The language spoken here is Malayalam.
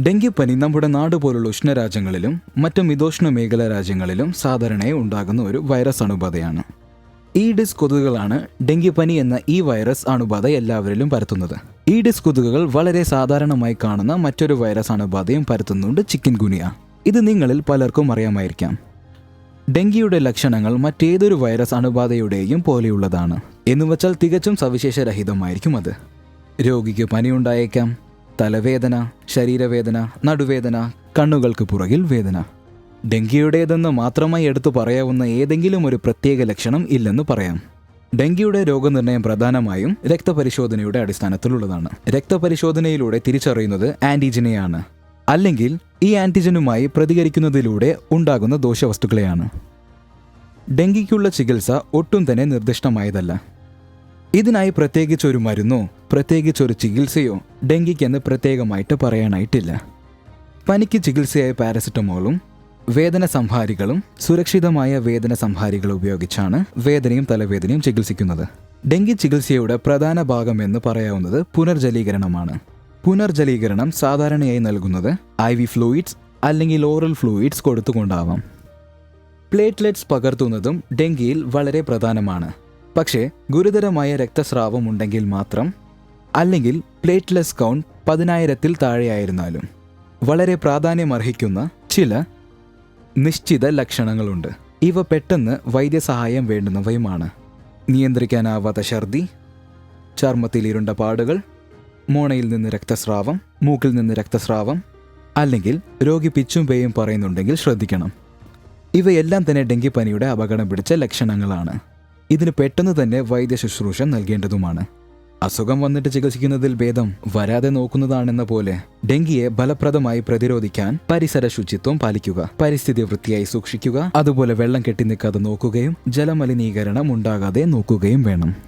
ഡെങ്കിപ്പനി നമ്മുടെ നാട് പോലുള്ള ഉഷ്ണരാജ്യങ്ങളിലും മറ്റു മിതോഷ്ണ മേഖല രാജ്യങ്ങളിലും സാധാരണയായി ഉണ്ടാകുന്ന ഒരു വൈറസ് അണുബാധയാണ്. ഈഡിസ് കൊതുകുകളാണ് ഡെങ്കിപ്പനി എന്ന ഈ വൈറസ് അണുബാധ എല്ലാവരിലും പരത്തുന്നത്. ഈഡിസ് കൊതുകുകൾ വളരെ സാധാരണമായി കാണുന്ന മറ്റൊരു വൈറസ് അണുബാധയും പരത്തുന്നുണ്ട് ചിക്കൻ ഗുനിയ ഇത് നിങ്ങളിൽ പലർക്കും അറിയാമായിരിക്കാം. ഡെങ്കിയുടെ ലക്ഷണങ്ങൾ മറ്റേതൊരു വൈറസ് അണുബാധയുടെയും പോലെയുള്ളതാണ്. എന്നുവച്ചാൽ തികച്ചും സവിശേഷരഹിതമായിരിക്കും അത്. രോഗിക്ക് പനിയുണ്ടായേക്കാം തലവേദന ശരീരവേദന നടുവേദന കണ്ണുകൾക്ക് പുറകിൽ വേദന. ഡെങ്കിയുടേതെന്ന് മാത്രമായി എടുത്തു പറയാവുന്ന ഏതെങ്കിലും ഒരു പ്രത്യേക ലക്ഷണം ഇല്ലെന്ന് പറയാം. ഡെങ്കിയുടെ രോഗനിർണയം പ്രധാനമായും രക്തപരിശോധനയുടെ അടിസ്ഥാനത്തിലുള്ളതാണ്. രക്തപരിശോധനയിലൂടെ തിരിച്ചറിയുന്നത് ആന്റിജനെയാണ്. അല്ലെങ്കിൽ ഈ ആന്റിജനുമായി പ്രതികരിക്കുന്നതിലൂടെ ഉണ്ടാകുന്ന ദോഷവസ്തുക്കളെയാണ്. ഡെങ്കിക്കുള്ള ചികിത്സ ഒട്ടും തന്നെ നിർദ്ദിഷ്ടമായതല്ല. ഇതിനായി പ്രത്യേകിച്ച് ഒരു മരുന്നോ പ്രത്യേകിച്ച് ഒരു ചികിത്സയോ ഡെങ്കിക്കെന്ന് പ്രത്യേകമായിട്ട് പറയാനായിട്ടില്ല. പനിക്ക് ചികിത്സയായ പാരസിറ്റമോളും വേദന സംഹാരികളും സുരക്ഷിതമായ വേദന സംഹാരികൾ ഉപയോഗിച്ചാണ് വേദനയും തലവേദനയും ചികിത്സിക്കുന്നത്. ഡെങ്കി ചികിത്സയുടെ പ്രധാന ഭാഗം എന്ന് പറയാവുന്നത് പുനർജലീകരണമാണ്. പുനർജലീകരണം സാധാരണയായി നൽകുന്നത് ഐ വി ഫ്ലൂയിഡ്സ് അല്ലെങ്കിൽ ഓറൽ ഫ്ലൂയിഡ്സ് കൊടുത്തുകൊണ്ടാവാം. പ്ലേറ്റ്ലെറ്റ്സ് പകർത്തുന്നതും ഡെങ്കിയിൽ വളരെ പ്രധാനമാണ്. പക്ഷേ ഗുരുതരമായ രക്തസ്രാവം ഉണ്ടെങ്കിൽ മാത്രം അല്ലെങ്കിൽ പ്ലേറ്റ്ലെസ് കൗണ്ട് പതിനായിരത്തിൽ താഴെയായിരുന്നാലും വളരെ പ്രാധാന്യമർഹിക്കുന്ന ചില നിശ്ചിത ലക്ഷണങ്ങളുണ്ട്. ഇവ പെട്ടെന്ന് വൈദ്യസഹായം വേണ്ടുന്നവയുമാണ്. നിയന്ത്രിക്കാനാവാത്ത ഛർദി ചർമ്മത്തിൽ ഇരുണ്ട പാടുകൾ മോണയിൽ നിന്ന് രക്തസ്രാവം മൂക്കിൽ നിന്ന് രക്തസ്രാവം അല്ലെങ്കിൽ രോഗി പിച്ചും പേയും പറയുന്നുണ്ടെങ്കിൽ ശ്രദ്ധിക്കണം. ഇവയെല്ലാം തന്നെ ഡെങ്കിപ്പനിയുടെ അപകടം പിടിച്ച ലക്ഷണങ്ങളാണ്. ഇതിന് പെട്ടെന്ന് തന്നെ വൈദ്യ ശുശ്രൂഷ നൽകേണ്ടതുമാണ്. അസുഖം വന്നിട്ട് ചികിത്സിക്കുന്നതിൽ ഭേദം വരാതെ നോക്കുന്നതാണെന്ന പോലെ ഡെങ്കിയെ ഫലപ്രദമായി പ്രതിരോധിക്കാൻ പരിസര ശുചിത്വം പാലിക്കുക പരിസ്ഥിതി വൃത്തിയായി സൂക്ഷിക്കുക അതുപോലെ വെള്ളം കെട്ടി നിൽക്കാതെ നോക്കുകയും ജലമലിനീകരണം ഉണ്ടാകാതെ നോക്കുകയും വേണം.